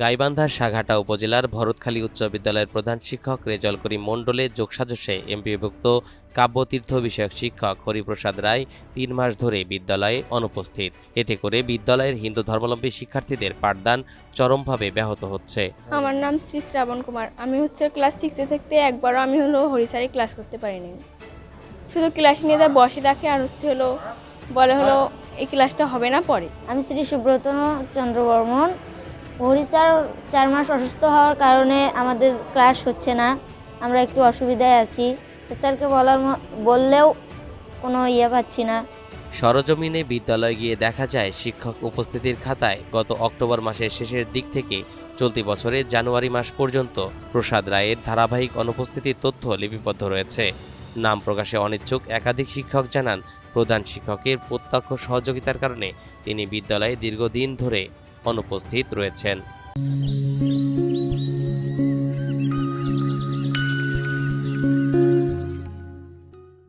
গাইবান্ধার সাঘাটা উপজেলার ভরতখালী উচ্চ বিদ্যালয়ের প্রধান শিক্ষক রেজল করিম মণ্ডলের যোগসাজশে এমপিভুক্ত কাব্যতীর্থ বিষয়ক শিক্ষক হরিপ্রসাদ রায় তিন মাস ধরে বিদ্যালয়ে অনুপস্থিত। এতে করে বিদ্যালয়ের হিন্দু ধর্মাবলম্বী শিক্ষার্থীদের পাঠদান চরমভাবে ব্যাহত হচ্ছে। আমার নাম শ্রী শ্রাবণ কুমার। আমি হচ্ছে ক্লাস সিক্সে থাকতে একবারও আমি হলো হরিসারে ক্লাস করতে পারিনি। শুধু ক্লাস নিয়ে যা বসে রাখে আর হচ্ছে হলো বলে হলো এই ক্লাসটা হবে না পরে। আমি শ্রী সুব্রত চন্দ্র বর্মন। হরি স্যার চার মাস অসুস্থ হওয়ার কারণে আমাদের ক্লাস হচ্ছে না। আমরা একটু অসুবিধায় আছি। স্যারকে বলার বললেও কোনো ইয়ে পাচ্ছি না। সরজমিনে বিদ্যালয়ে গিয়ে দেখা যায়, শিক্ষক উপস্থিতির খাতায় গত অক্টোবর মাসের শেষের দিক থেকে চলতি বছরের জানুয়ারি মাস পর্যন্ত প্রসাদ রায়ের ধারাবাহিক অনুপস্থিতির তথ্য লিপিবদ্ধ রয়েছে। নাম প্রকাশে অনিচ্ছুক একাধিক শিক্ষক জানান, প্রধান শিক্ষকের প্রত্যক্ষ সহযোগিতার কারণে তিনি বিদ্যালয়ে দীর্ঘদিন ধরে অনুপস্থিত রয়েছেন।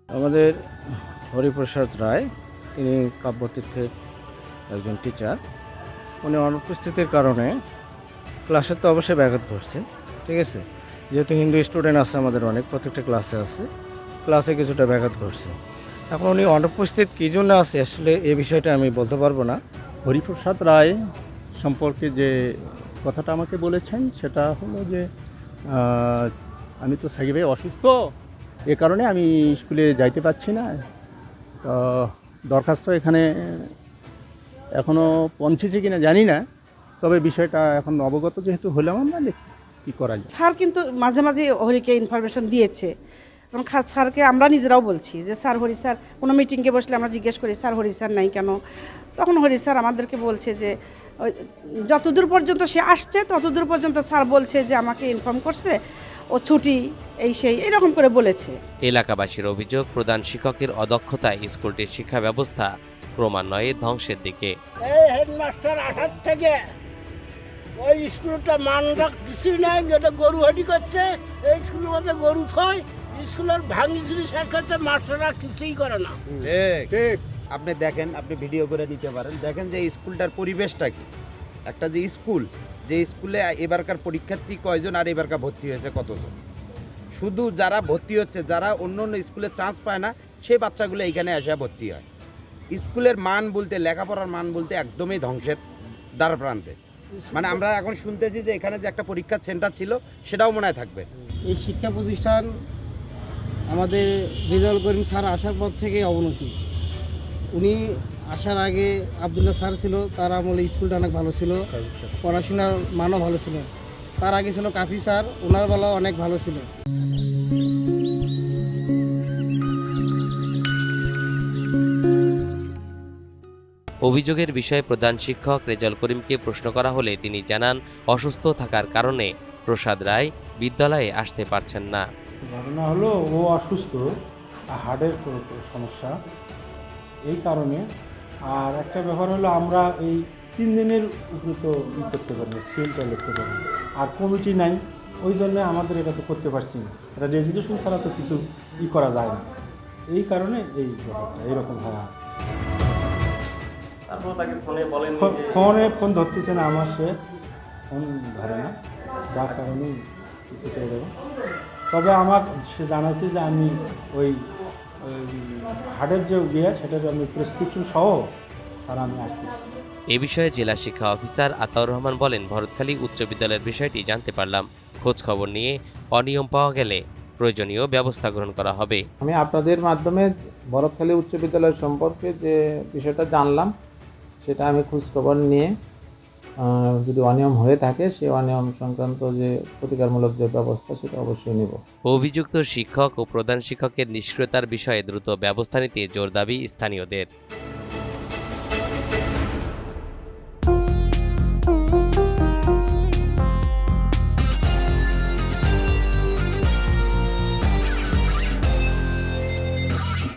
আমাদের হরিপ্রসাদ রায় তিনি কাব্যতীর্থের একজন টিচার উনি অনুপস্থিতির কারণে ক্লাসের তো অবশ্যই ব্যাঘাত ঘটছে ঠিক আছে? যেহেতু হিন্দু স্টুডেন্ট আছে আমাদের অনেক প্রত্যেকটা ক্লাসে আছে ক্লাসে কিছুটা ব্যাঘাত ঘটছে। এখন উনি অনুপস্থিত কী জন্য আছে আসলে এই বিষয়টা আমি বলতে পারব না। হরিপ্রসাদ রায় সম্পর্কে যে কথাটা আমাকে বলেছেন, সেটা হলো যে আমি তো সাকিবে অসুস্থ, এ কারণে আমি স্কুলে যাইতে পারছি না। তো দরখাস্ত এখানে এখনও পৌঁছেছে কিনা জানি না, তবে বিষয়টা এখন অবগত যেহেতু হলাম আমরা কী করা যায়। স্যার কিন্তু মাঝে মাঝে হরিকে ইনফরমেশন দিয়েছে। এবং স্যারকে আমরা নিজেরাও বলছি যে, স্যার, হরি স্যার, কোনো মিটিংয়ে বসলে আমরা জিজ্ঞেস করি, স্যার, হরি স্যার নাই কেন? তখন হরি স্যার আমাদেরকে বলছে যে যতদূর পর্যন্ত সে আসছে ততদূর পর্যন্ত স্যার বলছে যে আমাকে ইনফর্ম করছে ও ছুটি এই সেই এরকম করে বলেছে। এলাকাবাসীর অভিযোগ প্রধান শিক্ষকের অদক্ষতায় স্কুলটির শিক্ষা ব্যবস্থা ক্রমান্বয়ে ধ্বংসের দিকে। এই হেডমাস্টার আসার থেকে ওই স্কুলটা মান রাখ কিছুই নাই যেটা গরু হাঁটি করছে এই স্কুলের মধ্যে গরু থয় স্কুলের ভাঙি চুরি শেখাচ্ছে মাস্টাররা কিছুই করে না। ঠিক ঠিক। আপনি দেখেন, আপনি ভিডিও করে নিতে পারেন। দেখেন যে স্কুলটার পরিবেশটা কি? একটা যে স্কুল, যে স্কুলে এবারকার পরীক্ষার্থী কয়জন আর এবারকার ভর্তি হয়েছে কতজন? শুধু যারা ভর্তি হচ্ছে, যারা অন্য অন্য স্কুলে চান্স পায় না সেই বাচ্চাগুলো এইখানে এসে ভর্তি হয়। স্কুলের মান বলতে, লেখাপড়ার মান বলতে একদমই ধ্বংসের দ্বার প্রান্তে। মানে আমরা এখন শুনতেছি যে এখানে যে একটা পরীক্ষার সেন্টার ছিল, সেটাও মনে থাকবে। এই শিক্ষা প্রতিষ্ঠান আমাদের রেজাউল করিম স্যার আসার পর থেকে অবনতি। উনি আসার আগে আবদুল্লাহ স্যার ছিল তার আমলে স্কুলটা অনেক ভালো ছিল পড়াশোনার মানও ভালো ছিল। তার আগে ছিল কাফি স্যার ওনার বেলাও অনেক ভালো ছিল। অভিযোগের বিষয়ে প্রধান শিক্ষক রেজাল করিমকে প্রশ্ন করা হলে তিনি জানান অসুস্থ থাকার কারণে প্রসাদ রায় বিদ্যালয়ে আসতে পারছেন না। ঘটনা হলো ও অসুস্থ হার্টের সমস্যা। এই কারণে। আর একটা ব্যাপার হলো আমরা এই তিন দিনের উপরে তো ই করতে পারি না সিলটা লিখতে পারি আর কমিটি নাই ওই জন্য আমাদের এটা তো করতে পারছি না। এটা রেজিস্ট্রেশন ছাড়া তো কিছু ই করা যায় না। এই কারণে এই ব্যাপারটা এরকম হয়ে আছে। ফোনে ফোন ধরতেছে না আমার সে ফোন ধরে না। যার কারণে কিছুটা এরকম। তবে আমার সে জানাচ্ছে যে আমি ওই হার্টের যে ইয়ে সেটার আমি প্রেসক্রিপশন সহ ছাড়া আমি আসতেছি। এ বিষয়ে জেলা শিক্ষা অফিসার আতাউর রহমান বলেন ভরতখালী উচ্চ বিদ্যালয়ের বিষয়টি জানতে পারলাম। খোঁজ খবর নিয়ে অনিয়ম পাওয়া গেলে প্রয়োজনীয় ব্যবস্থা গ্রহণ করা হবে। আমি আপনাদের মাধ্যমে ভরতখালী উচ্চ বিদ্যালয় সম্পর্কে যে বিষয়টা জানলাম সেটা আমি খোঁজখবর নিয়ে যদি অনিয়ম হয়ে থাকে সেই অনিয়ম সংক্রান্ত যে প্রতিকারমূলক যে ব্যবস্থা, সেটা অবশ্যই নিব। অভিযুক্ত শিক্ষক ও প্রধান শিক্ষকের নিষ্ক্রিয়তার বিষয়ে দ্রুত ব্যবস্থা নিতে জোর দাবি স্থানীয়দের।